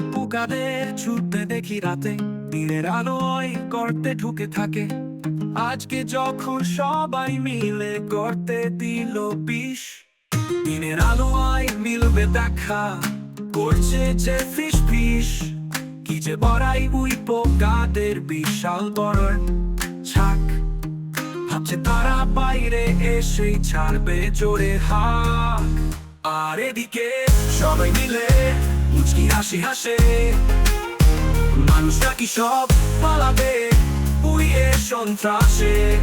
পোকাদের ছুটতে দেখি রাতে। দিনের আলোয় করতে ঢুকে থাকে। আজকে যখন সবাই মিলে করতে দিল বিষ, দিনের আলোয় মিলবে দেখা। করছে যে ফিস ফিস, কি যে বড়াই উই পোকাদের বিশাল বড় ছাক। ভাবছে তারা বাইরে এসেই ছাড়বে জোরে হাক। আর এদিকে সবাই মিলে মুচকি হাসি হাসে। মানুষটা কি সব পালাবে? উইয়ে সন্ত্রাসে।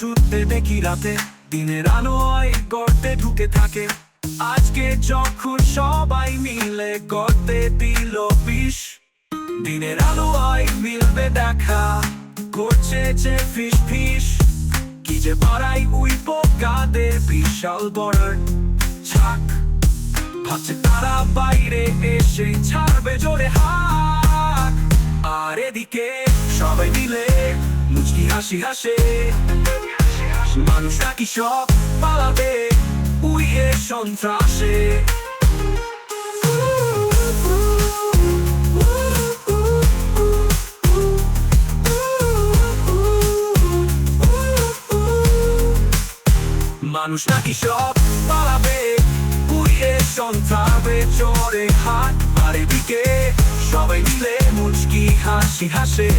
ছুটতে দেখি রাতে। দিনের আলোয় গর্তে ঢুকে থাকে। আজকে যখন সবাই মিলে গর্তে দিল বিষ দিনের আলোয় মিলবে দেখা। করছে যে ফিস ফিস, কি যে বাড়াই উই পোকাদের বিশাল বড় ছাক। ভাবছে তারা বাইরে এসে ছাড়বে জোরে হাত আর এদিকে সবাই মিলে মুচকি হাসি হাসে। মানুষ নাকি সব পালাবে? উইয়ে সন্ত্রাসে। মানুষ নাকি সব পালাবে? উড়িয়ে সন্ত্রাবে চড়ে হাত আর এদিকে সবাই মিলে মুচকি হাসি হাসে।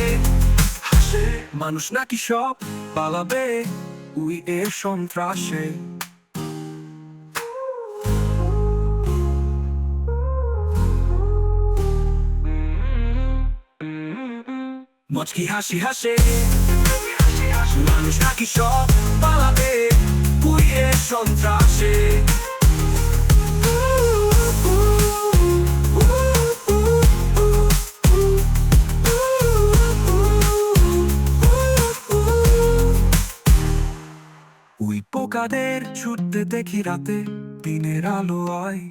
হাসে, মানুষ নাকি সব পালাবে? উড়িয়ে সন্ত্রাসে। মুচকি হাসি হাসে। মানুষ নাকি সব পালাবে? দিয়ে সন্ত্রাসী ওই পোকাদের ছুটতে দেখি রাতে দিনের আলো আয়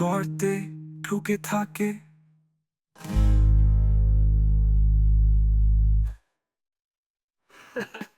গর্তে ঢুকে থাকে ha.